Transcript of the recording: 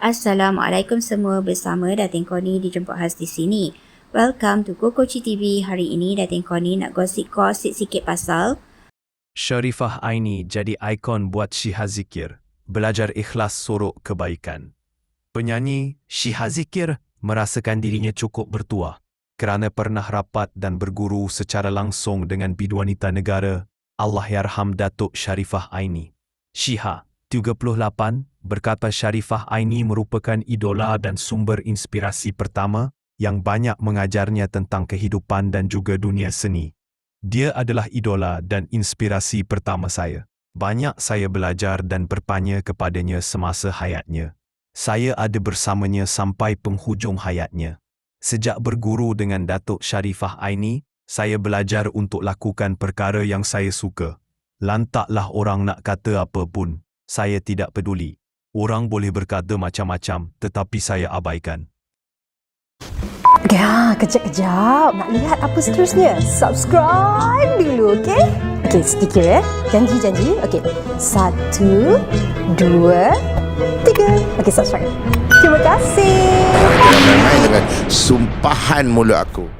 Assalamualaikum semua bersama Datin Koni dijemput khas di sini. Welcome to Kokochi TV. Hari ini Datin Koni nak gosip-gosip sikit pasal Sharifah Aini jadi ikon buat Syiha Zikir, belajar ikhlas sorok kebaikan. Penyanyi Syiha Zikir merasakan dirinya cukup bertuah kerana pernah rapat dan berguru secara langsung dengan biduanita negara Allahyarham Datuk Sharifah Aini. Syiha, 38, berkata Sharifah Aini merupakan idola dan sumber inspirasi pertama yang banyak mengajarnya tentang kehidupan dan juga dunia seni. Dia adalah idola dan inspirasi pertama saya. Banyak saya belajar dan bertanya kepadanya semasa hayatnya. Saya ada bersamanya sampai penghujung hayatnya. Sejak berguru dengan Datuk Sharifah Aini, saya belajar untuk lakukan perkara yang saya suka. Lantaklah orang nak kata apa pun, saya tidak peduli. Orang boleh berkata macam-macam tetapi saya abaikan. Ya, kejap-kejap. Nak lihat apa seterusnya? Subscribe dulu, okey? Okey, sedikit ya. Janji-janji. Okey. Satu, dua, tiga. Okey, subscribe. Terima kasih. Dengan sumpahan mulut aku.